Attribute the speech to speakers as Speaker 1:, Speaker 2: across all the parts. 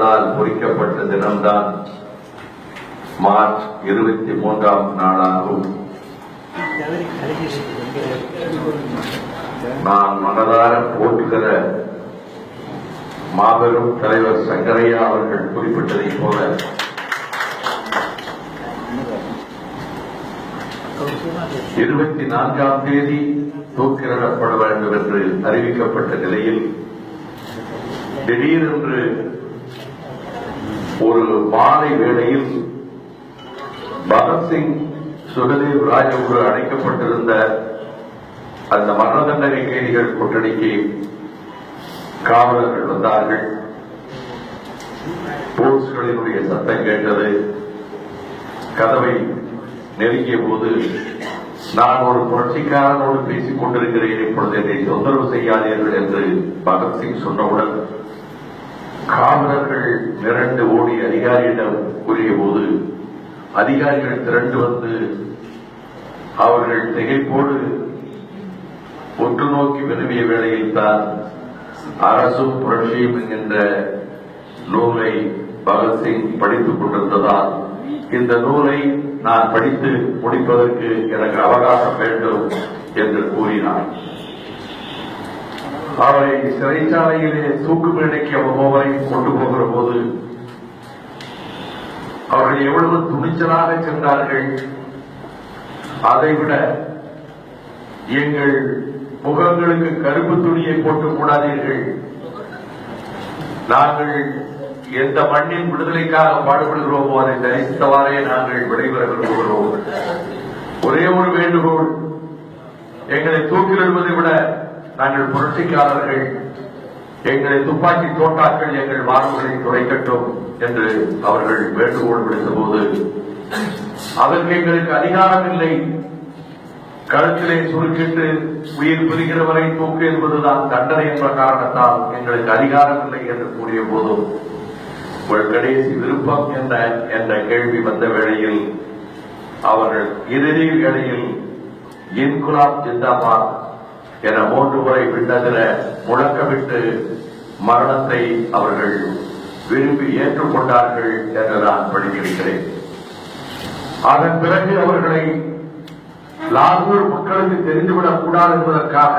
Speaker 1: அவர்களால் பொறிக்கப்பட்ட தினம்தான் மார்ச் இருபத்தி மூன்றாம் நாளாகும். நான் மனதார போற்றுகிற மாபெரும் தலைவர் சங்கரையா அவர்கள் குறிப்பிட்டதைப் போல இருபத்தி நான்காம் தேதி தூக்கிலிடப்பட வேண்டும் என்று அறிவிக்கப்பட்ட நிலையில் திடீரென்று ஒரு மாலை வேளையில் பகத்சிங் சுகதேவ் ராஜகுரு அழைக்கப்பட்டிருந்த அந்த மரண தண்டனை கைதிகள் கூட்டணிக்கு காவலர்கள் வந்தார்கள். போலீஸ்களினுடைய சத்தம் கேட்டது. கதவை நெருங்கிய போது நான் ஒரு புரட்சிக்காரனோடு பேசிக் கொண்டிருக்கிறேன் இப்பொழுது என்னை தொந்தரவு செய்யாதீர்கள் என்று பகத்சிங் சொன்னவுடன் காவலர்கள் மிரண்டு ஓடி அதிகாரியிடம் கூறிய போது அதிகாரிகள் திரண்டு வந்து அவர்கள் திகைப்போடு ஒன்று நோக்கி விரும்பிய வேளையில் தான் அரசும் புரட்சியும் என்கின்ற நூலை பகத்சிங் படித்துக் கொண்டிருந்ததால் இந்த நூலை நான் படித்து முடிப்பதற்கு எனக்கு அவகாசம் வேண்டும் என்று கூறினார். அவரை சிறைச்சாலையிலே தூக்கு மேடைக்கு போவரை கொண்டு போகிற போது அவர்கள் எவ்வளவு துணிச்சலாக சென்றார்கள். அதைவிட எங்கள் முகங்களுக்கு கருப்பு துணியை போட்டுக் கூடாதீர்கள். நாங்கள் எந்த மண்ணின் விடுதலைக்காக பாடுபடுகிறோமோ அதை தரிசித்தவாறே நாங்கள் விடைபெற விரும்புகிறோம் ஒரே ஒரு வேண்டுகோள் எங்களை தூக்கிலிடுவதை விட நாங்கள் புரட்சிக்காரர்கள் எங்களை துப்பாக்கி தோட்டாக்கள் எங்கள் மாணவர்களை துடைக்கட்டும் என்று அவர்கள் வேண்டுகோள் விடுத்தபோது அதற்கு எங்களுக்கு அதிகாரம் இல்லை. கழுத்திலே சுருக்கிட்டு உயிர் பிரிகிறவரை தூக்கு என்பதுதான் தண்டனை என்ற காரணத்தால் எங்களுக்கு அதிகாரம் இல்லை என்று கூறிய போதும் உங்கள் கடைசி விருப்பம் என்ன என்ற கேள்வி வந்த வேளையில் அவர்கள் இறுதி வேளையில் இன்குலாப் ஜிந்தாபாத் என மூன்று முறை விண்ணதிர முழக்கமிட்டு மரணத்தை அவர்கள் விரும்பி ஏற்றுக்கொண்டார்கள் என்று நான் படித்திருக்கிறேன். அதன் பிறகு அவர்களை லாகூர் மக்களுக்கு தெரிந்துவிடக் கூடாது என்பதற்காக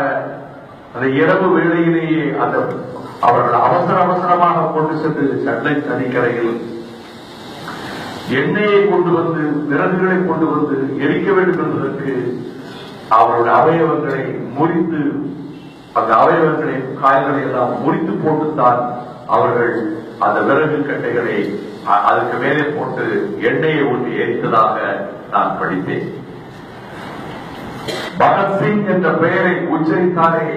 Speaker 1: அந்த இரவு வேளையிலேயே அந்த அவர்கள் அவசர அவசரமாக கொண்டு சென்று சென்னை தனிக்கரையில் எண்ணெயை கொண்டு வந்து விறகுகளை கொண்டு வந்து எரிக்க வேண்டும் என்பதற்கு அவருடைய அவயவங்களை முறித்து அந்த அவயவங்களை காயங்களை எல்லாம் முறித்து போட்டுத்தான் அவர்கள் அந்த விறகு கட்டைகளை அதுக்கு மேலே போட்டு எண்ணெயை ஊற்றி எரித்ததாக நான் படித்தேன். பகத்சிங் என்ற பெயரை உச்சரித்தாலே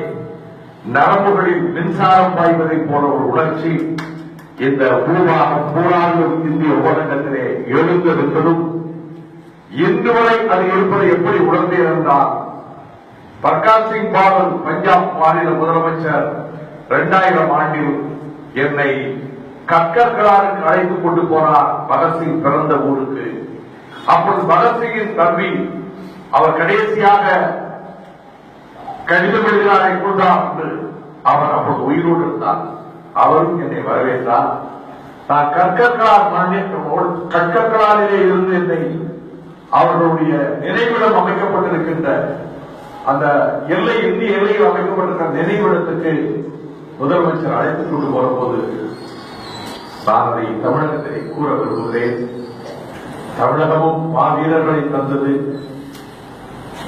Speaker 1: நரம்புகளில் மின்சாரம் பாய்வதைப் போல ஒரு உணர்ச்சி இந்த பூவாகம் பூராண்டு இந்திய உபகண்டத்திலே எழுந்திருந்ததும் இன்று வரை அது இருப்பதை எப்படி உணர்ந்தேன் என்றால் பிரகாஷ் சிங் பாதல் பஞ்சாப் மாநில முதலமைச்சர் இரண்டாயிரம் ஆண்டில் என்னை கக்கர்களாருக்கு அழைத்துக் கொண்டு போனார் பகத்சிங் பிறந்த ஊருக்கு. அப்பொழுது பகத்சிங்கின் தம்பி அவர் கடைசியாக கடிதம் எழுதினாரை கொண்டார் என்று அவர் அப்போது உயிரோடு இருந்தார். அவரும் என்னை வரவேற்றார். நான் கற்கர்களால் மாநிலத்தோடு கற்கர்களாலே இருந்து என்னை அவர்களுடைய நினைவிடம் அமைக்கப்பட்டிருக்கின்ற அந்த எல்லை இந்திய எல்லையில் அமைக்கப்பட்டிருக்கிற நினைவிடத்துக்கு முதலமைச்சர் அழைத்துக் கொண்டு போறபோது நான் அதை தமிழகத்தை கூற விரும்புகிறேன். தமிழகமும் மாவீரர்களை தந்தது.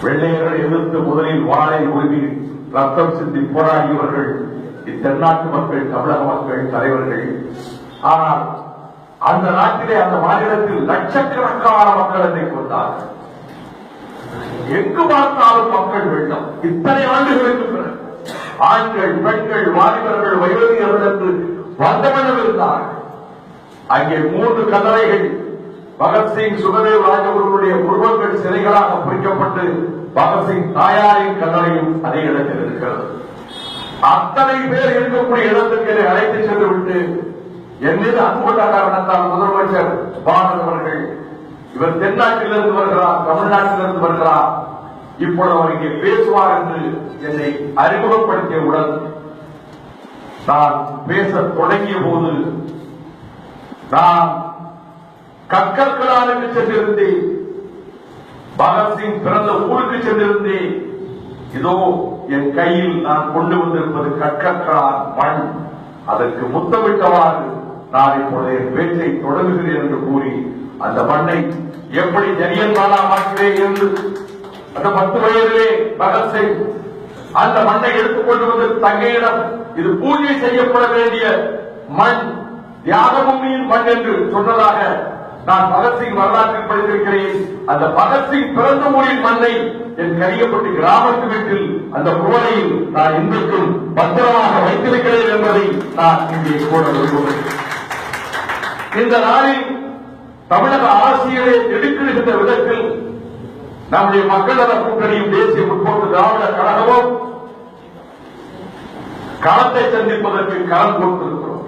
Speaker 1: வெள்ளையர்களை எதிர்த்து முதலில் வாழை உருவி ரத்தம் சிந்தி போராடியவர்கள் இத்தென்னாட்டு மக்கள் தமிழக மக்கள் தலைவர்கள். ஆனால் அந்த நாட்டிலே அந்த மாநிலத்தில் லட்சக்கணக்கான மக்கள் அதை கொண்டார்கள். எங்கு பார்த்தாலும் மக்கள் வெள்ளம் இத்தனை ஆண்டுகளுக்கு பிறகு ஆண்கள் பெண்கள் வாலிபர்கள் வயோதிகர்கள் என்று இருந்தார்கள். அங்கே மூன்று கல்லறைகள் பகத்சிங் சுகதேவ் ராஜகுருடைய உருவங்கள் சிலைகளாக பொறிக்கப்பட்டு பகத்சிங் தாயாரின் கல்லறையும் அதே இடத்தில் இருக்கிறது. அத்தனை பேர் இருக்கக்கூடிய இடத்துக்கு அழைத்து சென்று விட்டு என் மீது அன்பு கொண்ட காரணத்தால் முதலமைச்சர் பாரத் அவர்கள். இவர் தென்னாட்டிலிருந்து வருகிறார் தமிழ்நாட்டிலிருந்து வருகிறார். இப்பொழுது அவர் இங்கே பேசுவார் என்று என்னை அறிமுகப்படுத்தியவுடன் நான் பேச தொடங்கிய போது நான் கக்கற்களாருக்கு சென்றிருந்தேன் பகத்சிங் பிறந்த ஊருக்கு சென்றிருந்தேன் இதோ என் கையில் நான் கொண்டு வந்திருப்பது கற்கற்களான் மண். அதற்கு முத்தமிட்டவாறு நான் இப்பொழுது பேச்சை தொடங்குகிறேன் என்று கூறி அந்த மண்ணை எப்படி ஜரியன்வாலா மாற்றுவேன் என்று அந்த பத்து வயதிலே பகத்சிங் அந்த மண்ணை எடுத்துக்கொண்டு வந்து தங்கையிடம் இது பூஜை செய்யப்பட வேண்டிய மண் தியாகபூமியின் மண் என்று சொன்னதாக நான் பகத்சிங் வரலாற்றில் படித்திருக்கிறேன். அந்த பகத்சிங் பிறந்த ஊரின் மண்ணை என் கரியப்பட்டு கிராமத்து வீட்டில் அந்த குவளையில் நான் இன்றைக்கும் பத்திரமாக வைத்திருக்கிறேன் என்பதை நான் இங்கே கூட விரும்புகிறேன். இந்த நாளில் தமிழக அரசியலை எடுக்கிடுகின்ற விதத்தில் நம்முடைய மக்கள் நல கூட்டணியும் தேசிய முற்போக்கு திராவிட கழகமும் களத்தை சந்திப்பதற்கு களம் கொடுத்திருக்கிறோம்.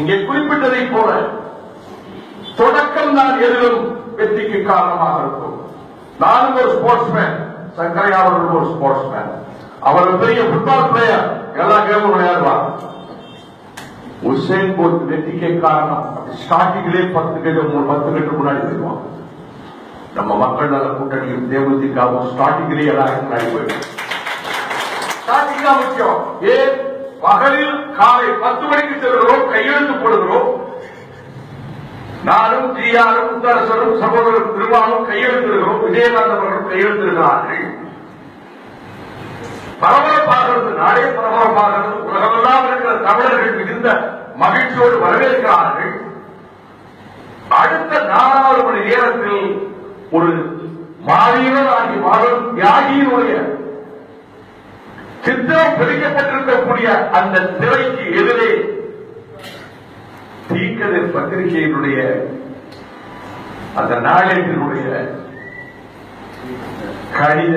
Speaker 1: இங்கே குறிப்பிட்டதைப் போல தொடக்கம் தான் எதிலும் வெற்றிக்கு காரணமாக இருக்கும். நானும் ஒரு ஸ்போர்ட்ஸ்மேன் சங்கரையா அவர்கள் ஒரு ஸ்போர்ட்ஸ்மேன் அவர் பெரிய ஃபுட்பால் பிளேயர் எல்லா கேமும் விளையாடுவார். உசேன் போல்ட் வெற்றிக்கு காரணம் ஸ்டார்டிங்லே பத்து கட்டு பத்து கட்டு முன்னாடி போயிடுவான் நம்ம மக்கள் நல கூட்டணியும் தேமுதிகவும் ஸ்டார்டிங்லேயே எல்லாரும் முன்னாடி போயிடும். ஸ்டார்டிங் தான் முக்கியம். ஏன் பகலில் காலை பத்து மணிக்கு செல்கிறோம் கையெழுத்து போடுகிறோம். நானும் ஜிஆரும் முத்தரசரும் சகோதரர் திருமாலும் கையெழுத்திருக்கிறோம் விஜயகாந்த் அவர்களும் கையெழுத்திருக்கிறார்கள் பரபரப்பாகிறது நாடே பரபரப்பாகிறது உலகமெல்லாம் இருக்கிற தமிழர்கள் மிகுந்த மகிழ்ச்சியோடு வரவேற்கிறார்கள். அடுத்த நாலாவது மணி நேரத்தில் ஒரு மாவீரர் ஆகிய மாபெரும் தியாகியினுடைய சித்திரம் பிரிக்கப்பட்டிருக்கக்கூடிய அந்த சிலைக்கு எதிரே தீக்கதிர் பத்திரிகையினுடைய அந்த நாளேட்டினுடைய கடித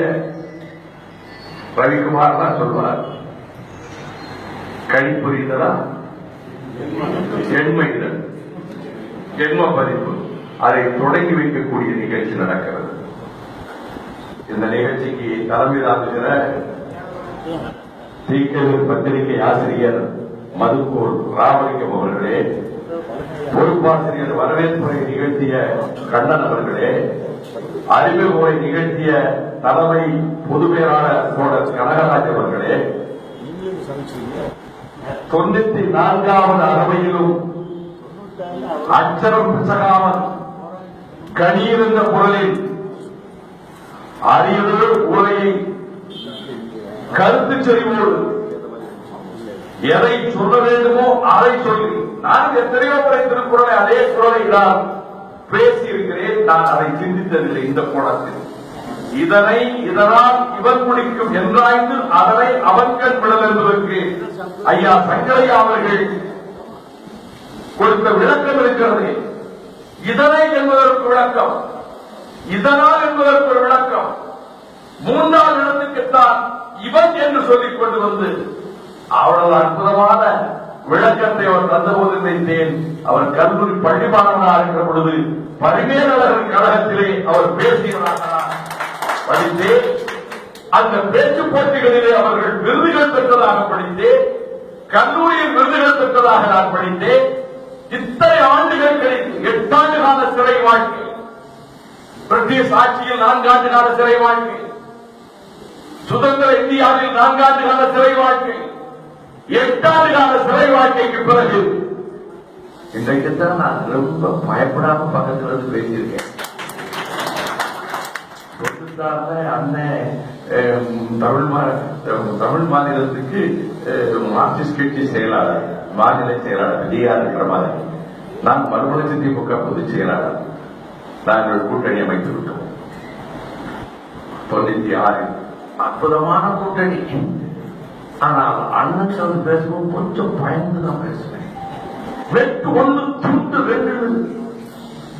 Speaker 1: ரவிக்குமார் தான் சொல்வார் கழி ஜென்ம இதழ் ஜென்ம பதிப்பு அதை தொடங்கி வைக்கக்கூடிய நிகழ்ச்சி நடக்கிறது. இந்த நிகழ்ச்சிக்கு தலைமை தாங்குகிற சீக்கிரம் பத்திரிகை ஆசிரியர் மதுக்கூர் ராமலிங்கம் அவர்களே பொறுப்பாசிரியர் வரவேற்புரை நிகழ்த்திய கண்ணன் அவர்களே அறிமுகமுறை நிகழ்த்திய தலைமை பொதுப்பேராளர் சோழர் கனகராஜ் அவர்களே தொண்ணூத்தி நான்காவது அறவையிலும் அச்சரம் பிசகாமல் கனியிருந்த குரலில் அரியது உரையை கருத்து செறிவோடு எதை சொல்ல வேண்டுமோ அதை சொல்லி நான் எத்தனையோ முறை திருக்குறளை அதே குரலை நான் பேசியிருக்கிறேன். நான் அதை சிந்தித்ததில்லை இந்த கோணத்தில். இதனை இதனால் இவன் முடிக்கும் என்றாய்ந்து அதனை அவன் கண் விழல் என்பதற்கு ஐயா சங்கரையா அவர்கள் கொடுத்த விளக்கம் இருக்கிறது. இதனை என்பதற்கு விளக்கம். இதனால் என்பதற்கு ஒரு விளக்கம். மூன்றாவது இடத்துக்குத்தான் இவன் என்று சொல்லிக் கொண்டு வந்து அவரது அற்புதமான விளக்கத்தை அவர் தந்தபோது நினைத்தேன். அவர் கல்லூரி பள்ளிமாணவனாக இருக்கிற பொழுது பரிமேலழகர் கழகத்திலே அவர் பேசியதாக படித்து அந்த பேச்சு போட்டிகளிலே அவர்கள் விருதுகள் பெற்றதாக படித்து கல்லூரியில் விருதுகள் பெற்றதாக நான் படித்தேன் இத்தனை ஆண்டுகள் கழித்து எட்டாண்டு கால சிறை வாழ்க்கை. பிரிட்டிஷ் ஆட்சியில் நான்காண்டு கால சிறை வாழ்க்கை. சுதந்திர இந்தியாவில் நான்காண்டு கால சிறை வாழ்க்கை. எட்டாண்டு கால சிறை வாழ்க்கைக்கு பிறகு இன்றைக்கு தான் நான் ரொம்ப பயப்படாம பக்கத்துல இருந்து பேசியிருக்கேன். தொண்ணூத்தாறுல அண்ணன் தமிழ் தமிழ் மாநிலத்துக்கு மார்க்சிஸ்ட் கட்சி செயலாளர் மாநில செயலாளர் டிஆர் இருக்கிற மாதிரி. நான் மறுமலர்ச்சி திமுக பொதுச் செயலாளர். நாங்கள் கூட்டணி அமைத்து விட்டோம். தொண்ணூத்தி ஆறு. அற்புதமான கூட்டணி. ஆனால் அண்ணன் சார் பேசுவோம் கொஞ்சம் பயந்து நான் பேசுவேன். வெட்டு ஒன்று துண்டு ரெண்டு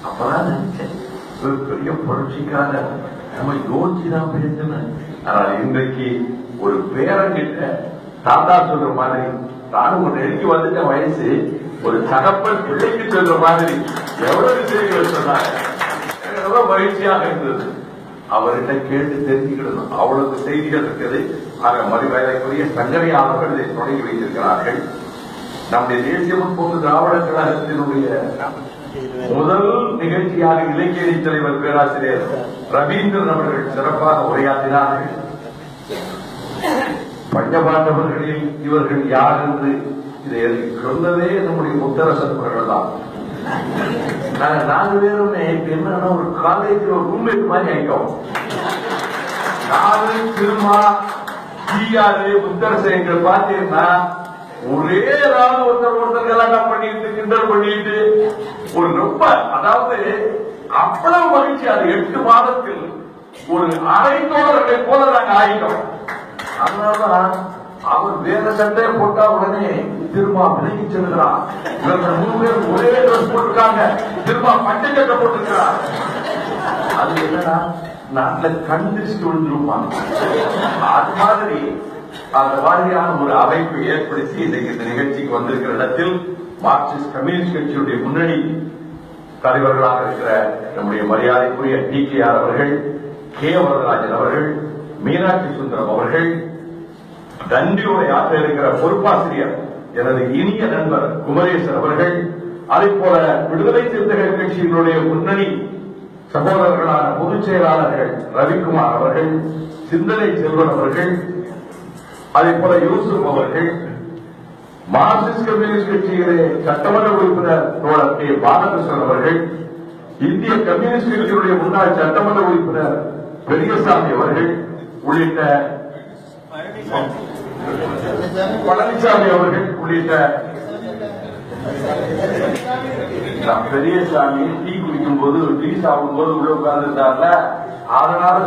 Speaker 1: அப்பதான் நினைச்சேன். ஒரு பெரிய புரட்சிக்கான நம்ம யோசிச்சு தான் பேசணும் ஆனால் இன்றைக்கு ஒரு பேரங்கிட்ட தாத்தா சொல்ற மாதிரி தானும் ஒரு நெருங்கி வந்துட்ட வயசு ஒரு தகப்பன் பிள்ளைக்கு சொல்ற மாதிரி எவ்வளவு விஷயங்கள் சொன்னாங்க எவ்வளவு மகிழ்ச்சியாக இருந்தது. அவர்கிட்ட கேட்டு தெரிஞ்சுக்கிடணும். அவ்வளவு செய்திகள் இருக்குது. ஆக மறுவேலைக்குரிய சங்கரையாளர்கள் இதை தொடங்கி வைத்திருக்கிறார்கள். நம்முடைய தேசிய முற்போக்கு திராவிட கழகத்தினுடைய முதல் நிகழ்ச்சியாக இலக்கிய தலைவர் பேராசிரியர் ரவீந்திரன் அவர்கள் சிறப்பாக உரையாற்றினார்கள். பஞ்சபாண்டவர்களில் இவர்கள் யார் என்று இதை சொன்னதே நம்முடைய முத்தரசன் அவர்கள் தான் நாங்க நாலு பேருமே என்னன்னா ஒரு காலேஜில் ஒரு ரூம்மேட் மாதிரி ஆயிட்டோம். நாலு திருமா ஜிஆரு முத்தரசன் பார்த்தீங்கன்னா ஒரே நாள் ஒருத்தர் ஒருத்தர் கலாட்டம் பண்ணிட்டு கிண்டல் பண்ணிட்டு ஒரு ரொம்ப அதாவது அவ்வளவு மகிழ்ச்சி. அது எட்டு மாதத்தில் ஒரு அரை தோழர்களை போல நாங்க ஆயிட்டோம். அதனாலதான் அவர் வேற சட்டையை போட்டா உடனே திரும்ப விலகி செல்கிறார். இவர்கள் மூணு பேர் ஒரே ட்ரெஸ் போட்டிருக்காங்க. திரும்ப பச்சை சட்டை போட்டிருக்கிறார். அது என்னன்னா நாட்டுல கண்டிச்சு விழுந்துருப்பாங்க. அது மாதிரி அந்த மாதிரியான ஒரு அமைப்பு ஏற்படுத்தி இன்றைக்கு இந்த நிகழ்ச்சிக்கு வந்திருக்கிற இடத்தில் மார்க்சிஸ்ட் கம்யூனிஸ்ட் கட்சியுடைய முன்னணி தலைவர்களாக இருக்கிற நம்முடைய மரியாதைக்குரிய டி கே ஆர் அவர்கள் கே வரதராஜன் அவர்கள் மீனாட்சி சுந்தரம் அவர்கள் நன்றியோட இருக்கிற பொறுப்பாசிரியர் எனது இனிய நண்பர் குமரேசன் அவர்கள் அதே போல விடுதலை சிறுத்தைகள் கட்சியினுடைய முன்னணி சகோதரர்களான பொதுச் செயலாளர்கள் ரவிக்குமார் அவர்கள் சிந்தனை செல்வன் அவர்கள் அதே போல யூசுப் அவர்கள் மார்க்சிஸ்ட் கம்யூனிஸ்ட் கட்சியிலே சட்டமன்ற உறுப்பினர் தோழர் கே. பாலகிருஷ்ணன் அவர்கள் இந்திய கம்யூனிஸ்ட் கட்சியினுடைய முன்னாள் சட்டமன்ற உறுப்பினர் பெரியசாமி அவர்கள் உள்ளிட்ட பழனிசாமி அவர்கள் உள்ளிட்ட பெரியசாமி டீ குடிக்கும் போது டீ சாப்பிடும் போது உள்ள உட்கார்ந்து அதனால